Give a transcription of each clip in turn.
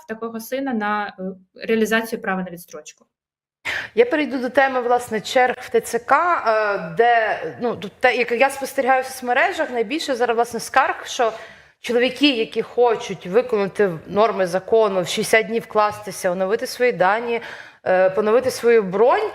в такого сина на е, реалізацію права на відстрочку. Я перейду до теми власне черг в ТЦК, е, де ну те, як я спостерігаю в соцмережах, найбільше зараз власне скарг, що чоловіки, які хочуть виконати норми закону в 60 днів вкластися, оновити свої дані, е, поновити свою бронь,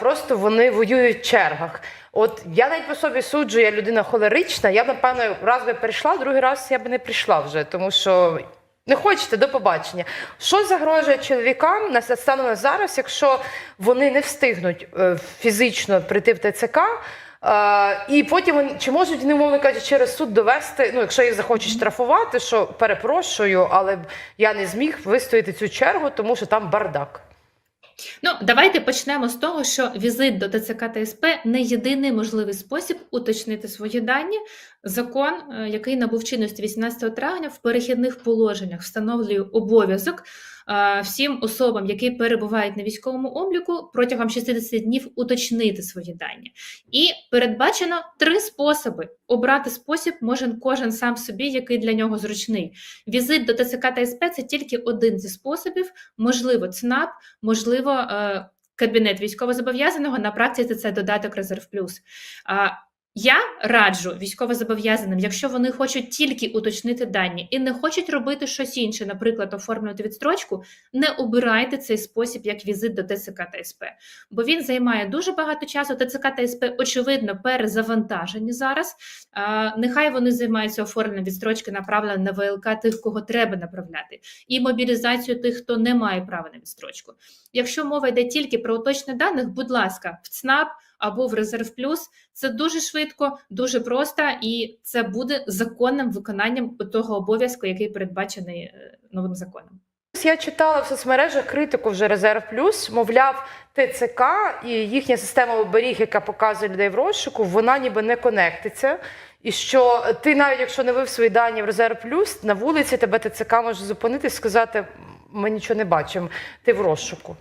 просто вони воюють в чергах. От я навіть по собі суджу, я людина холерична. Я б, напевно раз би прийшла, другий раз я б не прийшла вже, тому що не хочете до побачення. Що загрожує чоловікам на станом зараз, якщо вони не встигнуть е, фізично прийти в ТЦК? е, І потім чи можуть вони, умовно кажучи, через суд довести, ну якщо їх захочуть штрафувати, що перепрошую, але я не зміг вистояти цю чергу, тому що там бардак. Ну, давайте почнемо з того, що візит до ТЦК та СП не єдиний можливий спосіб уточнити свої дані. Закон, е, який набув чинності 18 травня, в перехідних положеннях встановлює обов'язок е, всім особам, які перебувають на військовому обліку, протягом 60 днів уточнити свої дані. І передбачено три способи. Обрати спосіб може кожен сам собі, який для нього зручний. Візит до ТЦК та СП це тільки один зі способів, можливо, ЦНАП, можливо, е, кабінет військовозобов'язаного на практиці це додаток Резерв Плюс. Я раджу військовозобов'язаним, якщо вони хочуть тільки уточнити дані і не хочуть робити щось інше, наприклад, оформлювати відстрочку, не обирайте цей спосіб як візит до ТЦК та СП, бо він займає дуже багато часу. ТЦК та СП, очевидно, перезавантажені зараз. А, Нехай вони займаються оформленням відстрочки, направлення на ВЛК тих, кого треба направляти, і мобілізацію тих, хто не має права на відстрочку. Якщо мова йде тільки про уточнення даних, будь ласка, в ЦНАП або в Резерв Плюс. Це дуже швидко, дуже просто, і це буде законним виконанням того обов'язку, який передбачений е, новим законом. Я читала в соцмережах критику вже Резерв Плюс, мовляв, ТЦК і їхня система оберіг, яка показує людей в розшуку, вона ніби не конектиться. І що ти, навіть якщо не вив свої дані в Резерв Плюс, на вулиці тебе ТЦК може зупинити і сказати: ми нічого не бачимо, ти в розшуку.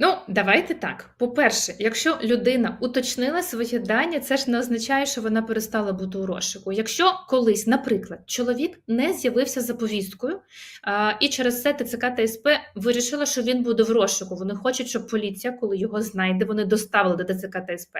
Ну, давайте так. По-перше, якщо людина уточнила свої дані, це ж не означає, що вона перестала бути у розшуку. Якщо колись, наприклад, чоловік не з'явився за повісткою, а, і через це ТЦК та СП вирішила, що він буде в розшуку. Вони хочуть, щоб поліція, коли його знайде, вони доставили до ТЦК та СП.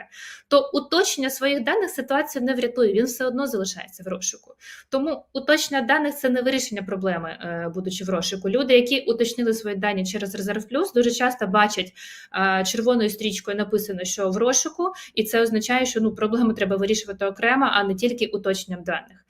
То уточнення своїх даних ситуацію не врятує. Він все одно залишається в розшуку. Тому уточнення даних це не вирішення проблеми, е, будучи в розшуку. Люди, які уточнили свої дані через резерв плюс, дуже часто бачать е, червоною стрічкою написано, що в розшуку, і це означає, що ну проблему треба вирішувати окремо, а не тільки уточненням даних.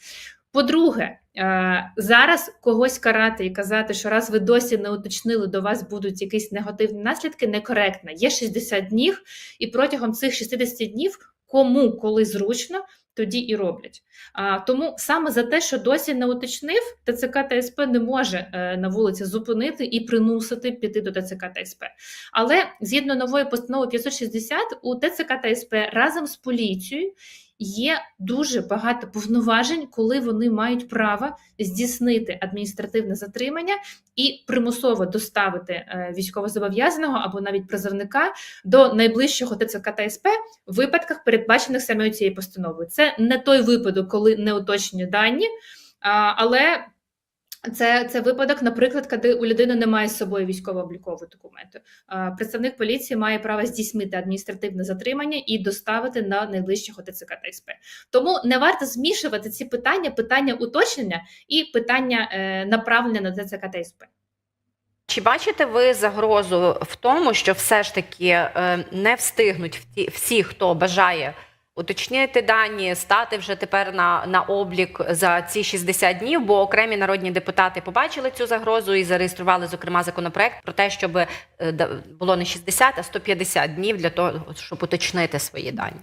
По-друге, е, зараз когось карати і казати, що раз ви досі не уточнили, до вас будуть якісь негативні наслідки, некоректно. Є 60 днів, і протягом цих 60 днів кому коли зручно, тоді і роблять. А, тому саме за те, що досі не уточнив, ТЦК та СП не може е, на вулиці зупинити і примусити піти до ТЦК та СП. Але згідно нової постанови 560, у ТЦК та СП разом з поліцією є дуже багато повноважень, коли вони мають право здійснити адміністративне затримання і примусово доставити е, військовозобов'язаного або навіть призовника до найближчого ТЦК та СП в випадках, передбачених саме цією постановою. Це не той випадок, коли не уточнені дані, але це, це випадок, наприклад, коли у людини немає з собою військово-облікового документу. Представник поліції має право здійснити адміністративне затримання і доставити на найближчого ТЦК та СП. Тому не варто змішувати ці питання: питання уточнення і питання е, направлення на ТЦК та СП. Чи бачите ви загрозу в тому, що все ж таки е, не встигнуть всі, хто бажає уточнити дані, стати вже тепер на, на облік за ці 60 днів? Бо окремі народні депутати побачили цю загрозу і зареєстрували, зокрема, законопроект про те, щоб е, було не 60, а 150 днів для того, щоб уточнити свої дані.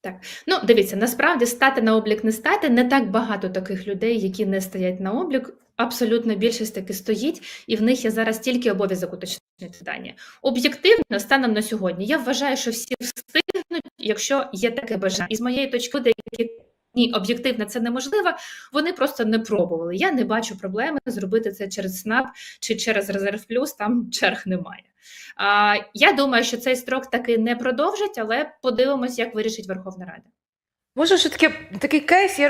Так, ну дивіться, насправді стати на облік не стати не так багато таких людей, які не стоять на облік. Абсолютно більшість таки стоїть, і в них є зараз тільки обов'язок уточнити дані. Об'єктивно, станом на сьогодні, я вважаю, що всі встигнуть, якщо є таке бажання. І з моєї точки, зору, які ні, об'єктивно це неможливо, вони просто не пробували. Я не бачу проблеми зробити це через СНАП чи через Резерв Плюс, там черг немає. А, я думаю, що цей строк таки не продовжить, але подивимось, як вирішить Верховна Рада. Може, що таке такий кейс? Я